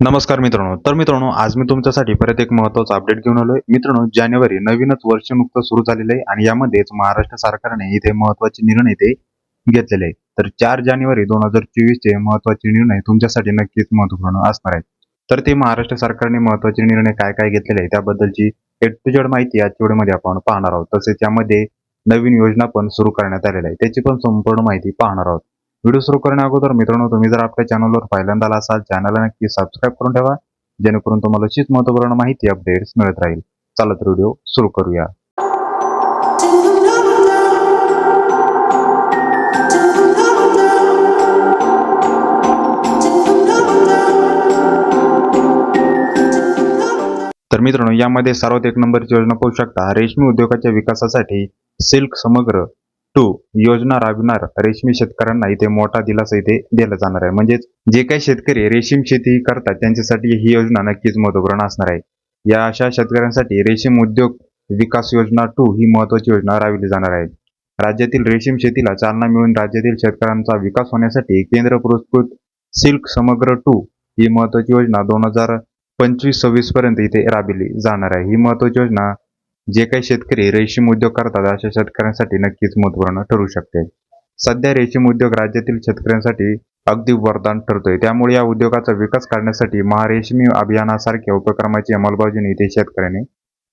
नमस्कार मित्रांनो. तर मित्रांनो आज मी तुमच्यासाठी परत एक महत्त्वाचा अपडेट घेऊन आलोय. मित्रांनो जानेवारी नवीनच वर्ष नुकतं सुरू झालेलं आहे आणि यामध्येच महाराष्ट्र सरकारने इथे महत्त्वाचे निर्णय ते घेतलेले आहे तर चार जानेवारी दोन हजार चोवीस चे महत्त्वाचे निर्णय तुमच्यासाठी नक्कीच महत्त्वपूर्ण असणार आहेत. तर ते महाराष्ट्र सरकारने महत्त्वाचे निर्णय काय काय घेतलेले आहे त्याबद्दलची ए टू जेड माहिती आजच्या व्हिडिओमध्ये आपण पाहणार आहोत. तसेच यामध्ये नवीन योजना पण सुरू करण्यात आलेल्या आहे त्याची पण संपूर्ण माहिती पाहणार आहोत. व्हिडिओ सुरू करण्या अगोदर मित्रांनो तुम्ही जर आपल्या चॅनलवर पहिल्यांदा आला असाल चॅनलला नक्की सबस्क्राईब करून ठेवा जेणेकरून तुम्हाला अशीच महत्त्वपूर्ण माहिती अपडेट्स मिळत राहील. चला तर व्हिडिओ सुरू करूया. तर मित्रांनो यामध्ये सर्वात एक नंबरची योजना पाहू शकता. रेशमी उद्योगाच्या विकासासाठी सिल्क समग्र टू योजना राबविणार रेशमी शेतकऱ्यांना इथे मोठा दिलासा इथे दिला जाणार आहे. म्हणजेच जे काही शेतकरी रेशीम शेती करतात त्यांच्यासाठी ही योजना नक्कीच महत्त्वपूर्ण असणार आहे. या अशा शेतकऱ्यांसाठी रेशीम उद्योग विकास योजना टू ही महत्वाची योजना राबविली जाणार आहे. राज्यातील रेशीम शेतीला चालना मिळून राज्यातील शेतकऱ्यांचा विकास होण्यासाठी केंद्र पुरस्कृत सिल्क समग्र टू ही महत्वाची योजना दोन हजार पंचवीस सव्वीस पर्यंत इथे राबविली जाणार आहे. ही महत्वाची योजना जे काही शेतकरी रेशीम उद्योग करतात अशा शेतकऱ्यांसाठी नक्कीच महत्त्वपूर्ण ठरू शकते. सध्या रेशीम उद्योग राज्यातील शेतकऱ्यांसाठी अगदी वरदान ठरतोय. त्यामुळे या उद्योगाचा विकास करण्यासाठी महारेशमी अभियानासारख्या उपक्रमाची अंमलबजावणी इथे शेतकऱ्यांनी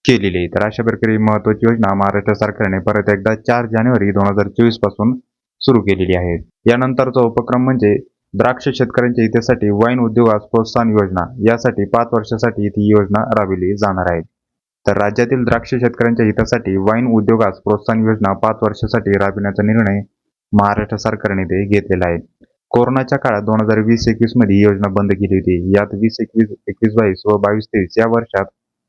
केलेली आहे. तर अशा प्रकारे महत्वाची योजना महाराष्ट्र सरकारने परत एकदा चार जानेवारी दोन हजार चोवीसपासून सुरू केलेली आहे. यानंतरचा उपक्रम म्हणजे द्राक्ष शेतकऱ्यांच्या हितासाठी वाईन उद्योगास प्रोत्साहन योजना. यासाठी पाच वर्षासाठी ही योजना राबविली जाणार आहे. तर राज्यातील द्राक्ष शेतकऱ्यांच्या हितासाठी वाईन उद्योगास प्रोत्साहन योजना पाच वर्षासाठी राबविण्याचा निर्णय महाराष्ट्र सरकारने ते घेतलेला आहे. कोरोनाच्या काळात दोन हजार वीस एकवीसमध्ये ही योजना बंद केली होती. यात वीस एकवीस एकवीस बावीस व बावीस तेवीस या वर्षात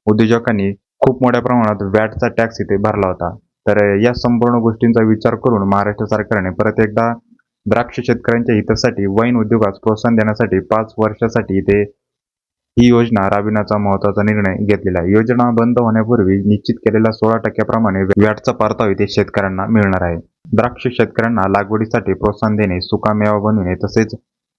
उद्योजकांनी खूप मोठ्या प्रमाणात वॅटचा टॅक्स इथे भरला होता. तर या संपूर्ण गोष्टींचा विचार करून महाराष्ट्र सरकारने परत एकदा द्राक्ष शेतकऱ्यांच्या हितासाठी वाईन उद्योगास प्रोत्साहन देण्यासाठी पाच वर्षासाठी इथे ही योजना राबविण्याचा महत्त्वाचा निर्णय घेतलेला आहे. योजना बंद होण्यापूर्वी निश्चित केलेल्या सोळा टक्क्याप्रमाणे व्याटचा परतावा इथे शेतकऱ्यांना मिळणार आहे. द्राक्ष शेतकऱ्यांना लागवडीसाठी प्रोत्साहन देणे सुकामेवा बनविणे तसेच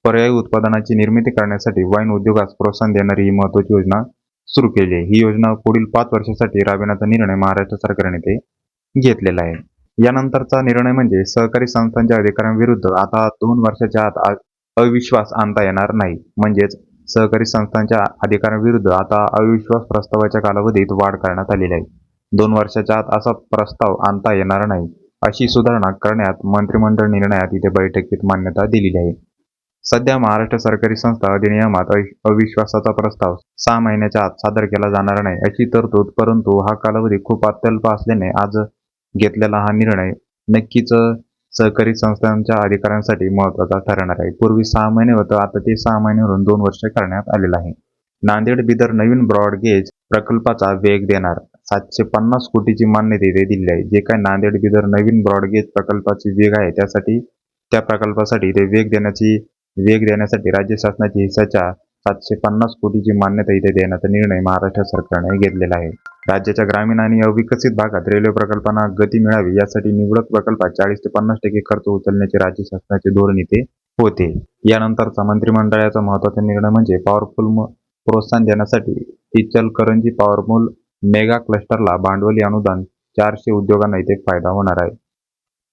पर्यायी उत्पादनाची निर्मिती करण्यासाठी वाईन उद्योगास प्रोत्साहन देणारी ही महत्वाची योजना सुरू केली आहे. ही योजना पुढील पाच वर्षासाठी राबविण्याचा निर्णय महाराष्ट्र सरकारने ते घेतलेला आहे. यानंतरचा निर्णय म्हणजे सहकारी संस्थांच्या अधिकाऱ्यांविरुद्ध आता दोन वर्षाच्या आत अविश्वास आणता येणार नाही. म्हणजेच सहकारी संस्थांच्या अधिकाऱ्यांविरुद्ध आता अविश्वास प्रस्तावाच्या कालावधीत वाढ करण्यात आलेली आहे. दोन वर्षाच्या आत असा प्रस्ताव आणता येणार नाही अशी सुधारणा करण्यात मंत्रिमंडळ निर्णयात इथे बैठकीत मान्यता दिलेली आहे. सध्या महाराष्ट्र सरकारी संस्था अधिनियमात अवि- अविश्वासाचा प्रस्ताव सहा महिन्याच्या आत सादर केला जाणार नाही अशी तरतूद परंतु हा कालावधी खूप अत्यल्प असल्याने आज घेतलेला हा निर्णय नक्कीच सहकारी संस्थांच्या अधिकाऱ्यांसाठी महत्त्वाचा ठरणार आहे. पूर्वी सहा महिने होतं आता ते सहा महिन्यावरून दोन वर्ष करण्यात आलेलं आहे. नांदेड बिदर नवीन ब्रॉडगेज प्रकल्पाचा वेग देणार. सातशे पन्नास कोटीची मान्यता इथे दिली आहे. जे काय नांदेड बिदर नवीन ब्रॉडगेज प्रकल्पाची वेग आहे त्यासाठी त्या प्रकल्पासाठी ते वेग देण्याची वेग देण्यासाठी राज्य शासनाची हिस्साच्या सातशे पन्नास कोटीची मान्यता इथे देण्याचा निर्णय महाराष्ट्र सरकारने घेतलेला आहे. राज्याच्या ग्रामीण आणि अविकसित भागात रेल्वे प्रकल्पांना गती मिळावी यासाठी निवडक प्रकल्पात चाळीस ते पन्नास टक्के खर्च उचलण्याचे राज्य शासनाचे धोरण इथे होते. यानंतरचा मंत्रिमंडळाचा महत्त्वाचा निर्णय म्हणजे पॉवरफुल प्रोत्साहन देण्यासाठी इचलकरंजी पॉवरफुल मेगा क्लस्टरला भांडवली अनुदान चारशे उद्योगांना इथे फायदा होणार आहे.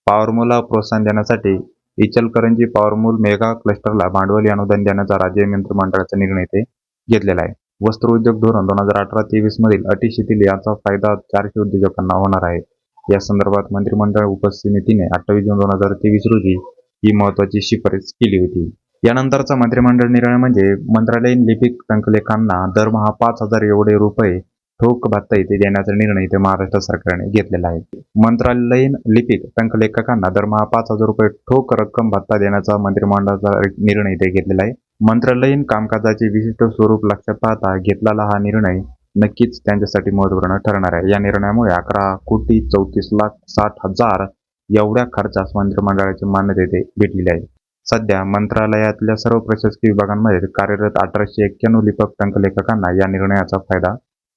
पॉवरमूलला प्रोत्साहन देण्यासाठी इचलकरंजी पॉवरमूल मेगा क्लस्टरला भांडवली अनुदान देण्याचा राज्य मंत्रिमंडळाचा निर्णय इथे घेतलेला आहे. वस्त्र उद्योग धोरण दोन हजार अठरा तेवीस मधील अटी शिथिल याचा फायदा चारशे उद्योजकांना होणार आहे. या संदर्भात मंत्रिमंडळ उपसमितीने अठ्ठावीस जून दोन हजार तेवीस रोजी ही महत्वाची शिफारस केली होती. यानंतरचा मंत्रिमंडळ निर्णय म्हणजे मंत्रालयीन लिपिक टंकलेखांना दरमहा पाच हजार एवढे रुपये ठोक भत्ता इथे देण्याचा निर्णय इथे महाराष्ट्र सरकारने घेतलेला आहे. मंत्रालयीन लिपिक टंकलेखकांना दरमहा पाच हजार रुपये ठोक रक्कम भत्ता देण्याचा मंत्रिमंडळाचा निर्णय इथे घेतलेला आहे. मंत्रालयीन कामकाजाचे विशिष्ट स्वरूप लक्षात पाहता घेतलेला हा निर्णय नक्कीच त्यांच्यासाठी महत्त्वपूर्ण ठरणार आहे. या निर्णयामुळे अकरा कोटी चौतीस लाख साठ हजार एवढ्या खर्चास मंत्रिमंडळाची मान्यता भेटलेली आहे. सध्या मंत्रालयातल्या सर्व प्रशासकीय विभागांमध्ये कार्यरत अठराशे एक्क्याण्णव लिपक टंकलेखकांना या निर्णयाचा फायदा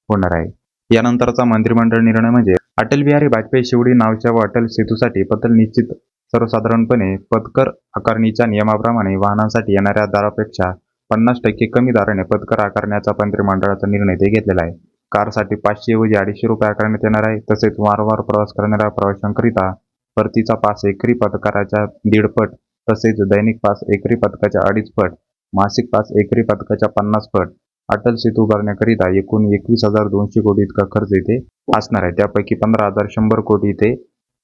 होणार आहे. यानंतरचा मंत्रिमंडळ निर्णय म्हणजे अटल बिहारी वाजपेयी शिवडी नावच्या व अटल सेतूसाठी पतल निश्चित सर्वसाधारणपणे पथकर आकारणीच्या नियमाप्रमाणे वाहनांसाठी येणाऱ्या दरापेक्षा पन्नास टक्के कमी दराने पथकर आकारण्याचा मंत्रिमंडळाचा निर्णय ते घेतलेला आहे. कारसाठी पाचशे ऐवजी अडीचशे रुपये आकारण्यात येणार आहे. तसेच वारंवार प्रवास करणाऱ्या प्रवाशांकरिता परतीचा पास एकरी पथकाराच्या दीडपट तसेच दैनिक पास एकरी पथकाच्या अडीच पट मासिक पास एकरी पथकाच्या पन्नास पट अटल सेतू उभारण्याकरिता एकूण एकवीस हजार दोनशे कोटी इतका खर्च इथे असणार आहे. त्यापैकी पंधरा हजार शंभर कोटी इथे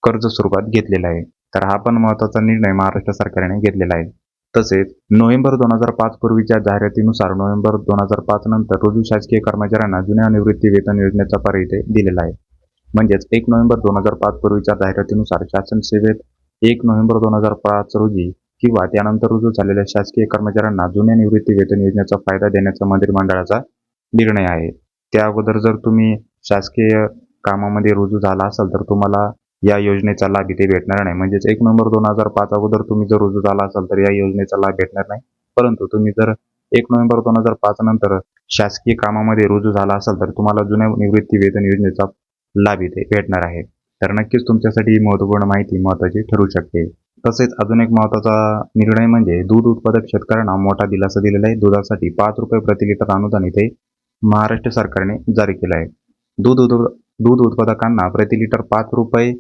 कर्ज स्वरूपात घेतलेला आहे. तर हा पण महत्त्वाचा निर्णय महाराष्ट्र सरकारने घेतलेला आहे. तसेच नोव्हेंबर दोन हजार पाच पूर्वीच्या जाहिरातीनुसार नोव्हेंबर दोन हजार पाच नंतर रुजू शासकीय कर्मचाऱ्यांना जुन्या निवृत्ती वेतन योजनेचा पर्याय इथे दिलेला आहे. म्हणजेच एक नोव्हेंबर दोन हजार पाच पूर्वीच्या जाहिरातीनुसार शासन सेवेत एक नोव्हेंबर दोन हजार पाच रोजी किंवा त्यानंतर रुजू झालेल्या शासकीय कर्मचाऱ्यांना जुन्या निवृत्ती वेतन योजनेचा फायदा देण्याचा मंत्रिमंडळाचा निर्णय आहे. त्या अगोदर जर तुम्ही शासकीय कामामध्ये रुजू झाला असाल तर तुम्हाला या योजनेचा लाभ इथे भेटणार नाही. म्हणजेच एक नोव्हेंबर दोन हजार पाच अगोदर तुम्ही जर रुजू झाला असाल तर या योजनेचा लाभ भेटणार नाही. परंतु तुम्ही जर एक नोव्हेंबर दोन हजार पाच नंतर शासकीय कामामध्ये रुजू झाला असाल तर तुम्हाला जुन्या निवृत्ती वेतन योजनेचा लाभ इथे भेटणार आहे. तर नक्कीच तुमच्यासाठी ही महत्त्वपूर्ण माहिती महत्त्वाची ठरू शकते. तसेच अजून एक महत्त्वाचा निर्णय म्हणजे दूध उत्पादक शेतकऱ्यांना मोठा दिलासा दिलेला आहे. दुधासाठी पाच रुपये प्रति लिटर अनुदान इथे महाराष्ट्र सरकारने जारी केलं आहे. दूध दूध उत्पादकांना प्रति लिटर पाच रुपये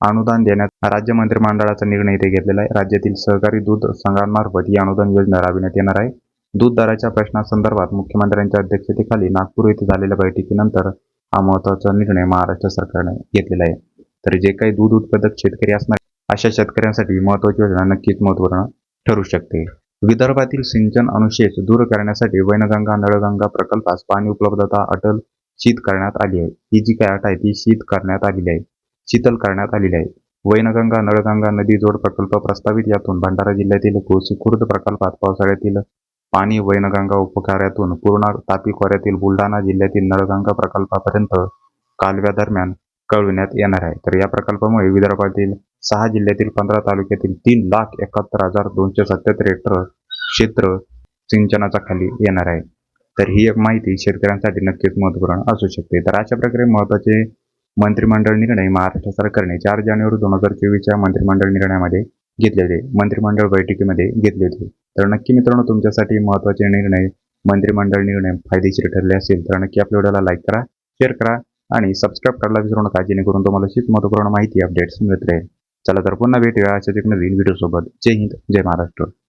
अनुदान देण्यात राज्य मंत्रिमंडळाचा निर्णय इथे घेतलेला आहे. राज्यातील सहकारी दूध संघांमार्फत ही अनुदान योजना राबविण्यात येणार आहे. दूध दराच्या प्रश्नासंदर्भात मुख्यमंत्र्यांच्या अध्यक्षतेखाली नागपूर येथे झालेल्या बैठकीनंतर हा महत्त्वाचा निर्णय महाराष्ट्र सरकारने घेतलेला आहे. तर जे काही दूध उत्पादक शेतकरी असणार अशा शेतकऱ्यांसाठी महत्त्वाची योजना नक्कीच महत्त्वपूर्ण ठरू शकते. विदर्भातील सिंचन अनुशेष दूर करण्यासाठी वैनगंगा नळगंगा प्रकल्पास पाणी उपलब्धता अटल शीत करण्यात आली आहे. ही जी काय अट आहे ती शीत करण्यात आलेली आहे. शीतल करण्यात आलेली आहे. वैनगंगा नळगंगा नदी जोड प्रकल्प प्रस्तावित. यातून भंडारा जिल्ह्यातील गोसीखुर्द प्रकल्पात पावसाळ्यातील पाणी वैनगंगा उपकार्यातून पूर्णा तापी खोऱ्यातील बुलढाणा जिल्ह्यातील नळगंगा प्रकल्पापर्यंत कालव्यादरम्यान कळविण्यात येणार आहे. तर या प्रकल्पामुळे विदर्भातील सहा जिल्ह्यातील पंधरा तालुक्यातील तीन लाख एकाहत्तर हजार दोनशे सत्याहत्तर हेक्टर क्षेत्र सिंचनाचा खाली येणार आहे. तर ही एक माहिती शेतकऱ्यांसाठी नक्कीच महत्त्वपूर्ण असू शकते. तर अशा प्रकारे महत्त्वाचे मंत्रिमंडळ निर्णय महाराष्ट्र सरकारने चार जानेवारी दोन हजार चोवीसच्या मंत्रिमंडळ निर्णयामध्ये घेतलेले मंत्रिमंडळ बैठकीमध्ये घेतले होते. तर नक्की मित्रांनो तुमच्यासाठी महत्त्वाचे निर्णय मंत्रिमंडळ निर्णय फायदेशीर ठरले असेल तर नक्की आपल्या व्हिडिओला लाईक करा शेअर करा आणि सबस्क्राईब करायला विसरू नका जेणेकरून तुम्हाला शीत महत्त्वपूर्ण माहिती अपडेट्स मिळत राहील. चला तर पुन्हा भेटूया अशाच एक नवीन व्हिडिओसोबत. जय हिंद जय महाराष्ट्र.